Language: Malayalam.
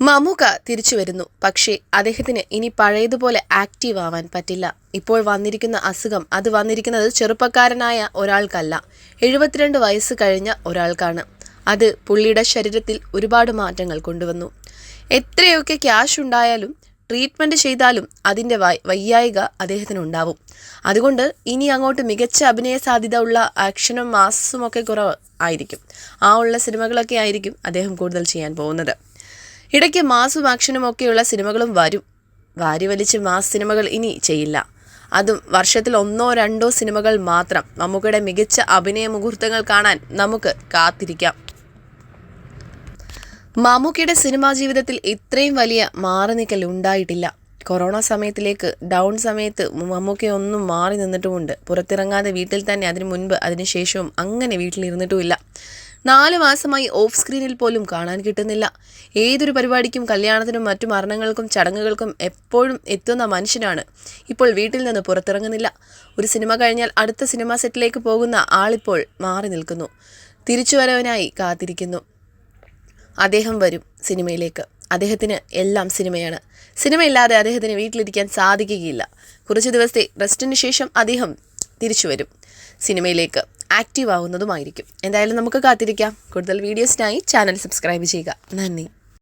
മമ്മൂക്ക തിരിച്ചു വരുന്നു. പക്ഷേ അദ്ദേഹത്തിന് ഇനി പഴയതുപോലെ ആക്റ്റീവ് ആവാൻ പറ്റില്ല. ഇപ്പോൾ വന്നിരിക്കുന്ന അസുഖം അത് വന്നിരിക്കുന്നത് ചെറുപ്പക്കാരനായ ഒരാൾക്കല്ല. എഴുപത്തിരണ്ട് വയസ്സ് കഴിഞ്ഞ ഒരാൾക്കാണ്. അത് പുള്ളിയുടെ ശരീരത്തിൽ ഒരുപാട് മാറ്റങ്ങൾ കൊണ്ടുവന്നു. എത്രയൊക്കെ ക്യാഷ് ഉണ്ടായാലും ട്രീറ്റ്മെന്റ് ചെയ്താലും അതിന്റെ വയ്യായിക അദ്ദേഹത്തിനുണ്ടാവും. അതുകൊണ്ട് ഇനി അങ്ങോട്ട് മികച്ച അഭിനയ സാധ്യത ഉള്ള ആക്ഷനും മാസും ഒക്കെ കുറവ് ആയിരിക്കും. ആ ഉള്ള സിനിമകളൊക്കെ ആയിരിക്കും അദ്ദേഹം കൂടുതൽ ചെയ്യാൻ പോകുന്നത്. ഇടയ്ക്ക് മാസും ആക്ഷനും ഒക്കെയുള്ള സിനിമകളും വരും. വാരി വലിച്ച് മാസ് സിനിമകൾ ഇനി ചെയ്യില്ല. അതും വർഷത്തിൽ ഒന്നോ രണ്ടോ സിനിമകൾ മാത്രം. മമ്മൂക്കയുടെ മികച്ച അഭിനയ മുഹൂർത്തങ്ങൾ കാണാൻ നമുക്ക് കാത്തിരിക്കാം. മമ്മൂക്കയുടെ സിനിമാ ജീവിതത്തിൽ ഇത്രയും വലിയ മാറി നിൽക്കൽ ഉണ്ടായിട്ടില്ല. കൊറോണ സമയത്തിലേക്ക് ഡൗൺ സമയത്ത് മമ്മൂക്ക ഒന്നും മാറി നിന്നിട്ടുമുണ്ട്. പുറത്തിറങ്ങാതെ വീട്ടിൽ തന്നെ അതിനു മുൻപ് അതിനുശേഷവും അങ്ങനെ വീട്ടിലിരുന്നിട്ടുമില്ല. നാല് മാസമായി ഓഫ് സ്ക്രീനിൽ പോലും കാണാൻ കിട്ടുന്നില്ല. ഏതൊരു പരിപാടിക്കും കല്യാണത്തിനും മറ്റു മരണങ്ങൾക്കും ചടങ്ങുകൾക്കും എപ്പോഴും എത്തുന്ന മനുഷ്യനാണ്. ഇപ്പോൾ വീട്ടിൽ നിന്ന് പുറത്തിറങ്ങുന്നില്ല. ഒരു സിനിമ കഴിഞ്ഞാൽ അടുത്ത സിനിമാ സെറ്റിലേക്ക് പോകുന്ന ആളിപ്പോൾ മാറി നിൽക്കുന്നു. തിരിച്ചുവരവനായി കാത്തിരിക്കുന്നു. അദ്ദേഹം വരും സിനിമയിലേക്ക്. അദ്ദേഹത്തിന് എല്ലാം സിനിമയാണ്. സിനിമയില്ലാതെ അദ്ദേഹത്തിന് വീട്ടിലിരിക്കാൻ സാധിക്കുകയില്ല. കുറച്ച് ദിവസത്തെ റെസ്റ്റിന് ശേഷം അദ്ദേഹം തിരിച്ചു വരും സിനിമയിലേക്ക്. ആക്റ്റീവ് ആവുന്നതുമായിരിക്കും. എന്തായാലും നമുക്ക് കാത്തിരിക്കാം. കൂടുതൽ വീഡിയോസിനായി ചാനൽ സബ്സ്ക്രൈബ് ചെയ്യുക. നന്ദി.